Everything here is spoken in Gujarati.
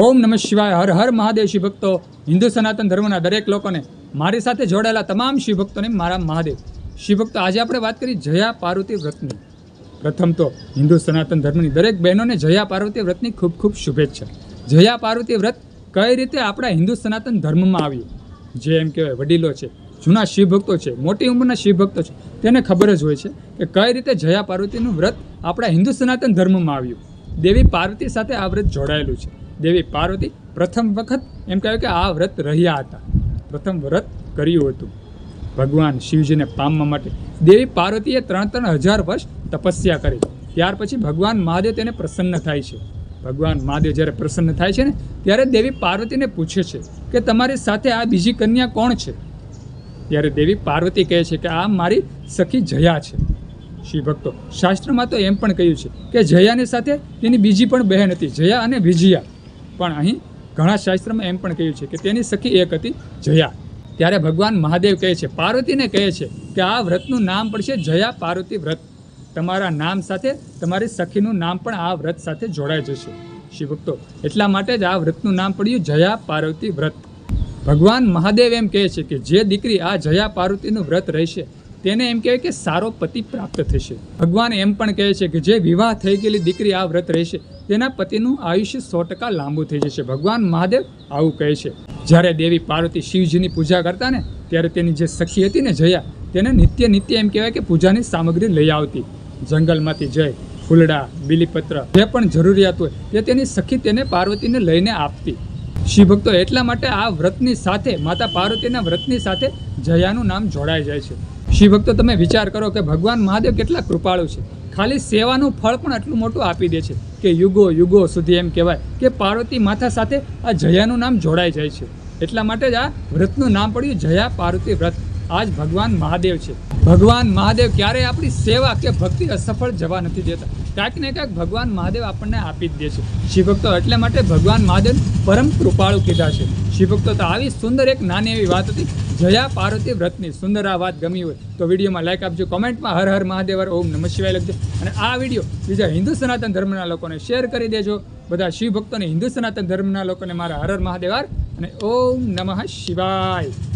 ઓમ નમઃ શિવાય, હર હર મહાદેવ શિવ ભક્તો, હિન્દુ સનાતન ધર્મના દરેક લોકોને મારી સાથે જોડાયેલા તમામ શિવ ભક્તોને મારા મહાદેવ. શિવ ભક્તો, આજે આપણે વાત કરી જયા પાર્વતી વ્રતની. પ્રથમ તો હિન્દુ સનાતન ધર્મની દરેક બહેનોને જયા પાર્વતી વ્રતની ખૂબ ખૂબ શુભેચ્છા. જયા પાર્વતી વ્રત કઈ રીતે આપણા હિન્દુ સનાતન ધર્મમાં આવ્યું? જે એમ કહેવાય, વડીલો છે, જૂના શિવ ભક્તો છે, મોટી ઉંમરના શિવ ભક્તો છે, તેને ખબર જ હોય છે કે કઈ રીતે જયા પાર્વતીનું વ્રત આપણા હિન્દુ સનાતન ધર્મમાં આવ્યું. દેવી પાર્વતી સાથે આ વ્રત જોડાયેલું છે. દેવી પાર્વતી પ્રથમ વખત એમ કહેવાય કે આ વ્રત રહ્યા હતા. પ્રથમ વ્રત કર્યું હતું. ભગવાન શિવજીને પામવા માટે દેવી પાર્વતીએ ત્રણ ત્રણ હજાર વર્ષ તપસ્યા કરી. ત્યાર પછી ભગવાન મહાદેવ તેને પ્રસન્ન થાય છે. ભગવાન મહાદેવ જ્યારે પ્રસન્ન થાય છે ને, ત્યારે દેવી પાર્વતીને પૂછે છે કે તમારી સાથે આ બીજી કન્યા કોણ છે? ત્યારે દેવી પાર્વતી કહે છે કે આ મારી સખી જયા છે. શિવ ભક્તો, શાસ્ત્રમાં તો એમ પણ કહ્યું છે કે જયાની સાથે તેની બીજી પણ બહેન હતી, જયા અને વિજયા. પણ અહીં ઘણા શાસ્ત્રમાં એમ પણ કહ્યું છે કે તેની સખી એક હતી જયા. ત્યારે ભગવાન મહાદેવ કહે છે, પાર્વતીને કહે છે કે આ વ્રતનું નામ પડશે જયા પાર્વતી વ્રત. તમારા નામ સાથે તમારી સખીનું નામ પણ આ વ્રત સાથે જોડાઈ જશે. શિવભક્તો, એટલા માટે જ આ વ્રતનું નામ પડ્યું જયા પાર્વતી વ્રત. ભગવાન મહાદેવ એમ કહે છે કે જે દીકરી આ જયા પાર્વતીનું વ્રત રહેશે તેને એમ કહેવાય કે સારો પતિ પ્રાપ્ત થશે. ભગવાન એમ પણ કહે છે કે જે વિવાહ થઈ ગયેલી દીકરી આ વ્રત રહેશે, તેના પતિનું આયુષ્ય સો ટકા લાંબુ થઈ જશે. ભગવાન મહાદેવ આવું કહે છે. જ્યારે દેવી પાર્વતી શિવજીની પૂજા કરતા ને, ત્યારે તેની જે સખી હતી ને જયા, તેને નિત્ય નિત્ય એમ કહેવાય કે પૂજાની સામગ્રી લઈ આવતી. જંગલમાંથી જય ફૂલડા, બીલીપત્ર, જે પણ જરૂરિયાત હોય, તે તેની સખી તેને પાર્વતીને લઈને આપતી. શિવભક્તો એટલા માટે આ વ્રતની સાથે, માતા પાર્વતીના વ્રતની સાથે જયાનું નામ જોડાઈ જાય છે. શિવભક્તો તમે વિચાર કરો કે ભગવાન મહાદેવ કેટલા કૃપાળુ છે. ખાલી સેવાનું ફળ પણ આટલું મોટું આપી દે છે કે યુગો યુગો સુધી એમ કહેવાય કે પાર્વતી માતા સાથે આ જયાનું નામ જોડાઈ જાય છે. એટલા માટે જ આ વ્રતનું નામ પડ્યું જયા પાર્વતી વ્રત. આજ ભગવાન મહાદેવ છે. ભગવાન મહાદેવ ક્યારેય આપણી સેવા કે ભક્તિ અસફળ જવા નથી દેતા. ક્યાંક ને ક્યાંક ભગવાન મહાદેવ આપણને આપી જ દે છે. શિવભક્તો એટલે માટે ભગવાન મહાદેવ પરમ કૃપાળુ કીધા છે. શિવભક્તો, તો આવી સુંદર એક નાની એવી વાત હતી. જયા પાર્વતી વ્રતની સુંદર આ વાત ગમી હોય, તો વિડીયોમાં લાઈક આપજો, કોમેન્ટમાં હર હર મહાદેવર ઓમ નમઃ શિવાય લખજો. અને આ વીડિયો બીજા હિન્દુ સનાતન ધર્મના લોકોને શેર કરી દેજો. બધા શિવ ભક્તોને હિન્દુ સનાતન ધર્મના લોકોને મારા હર હર મહાદેવ અને ઓમ નમઃ શિવાય.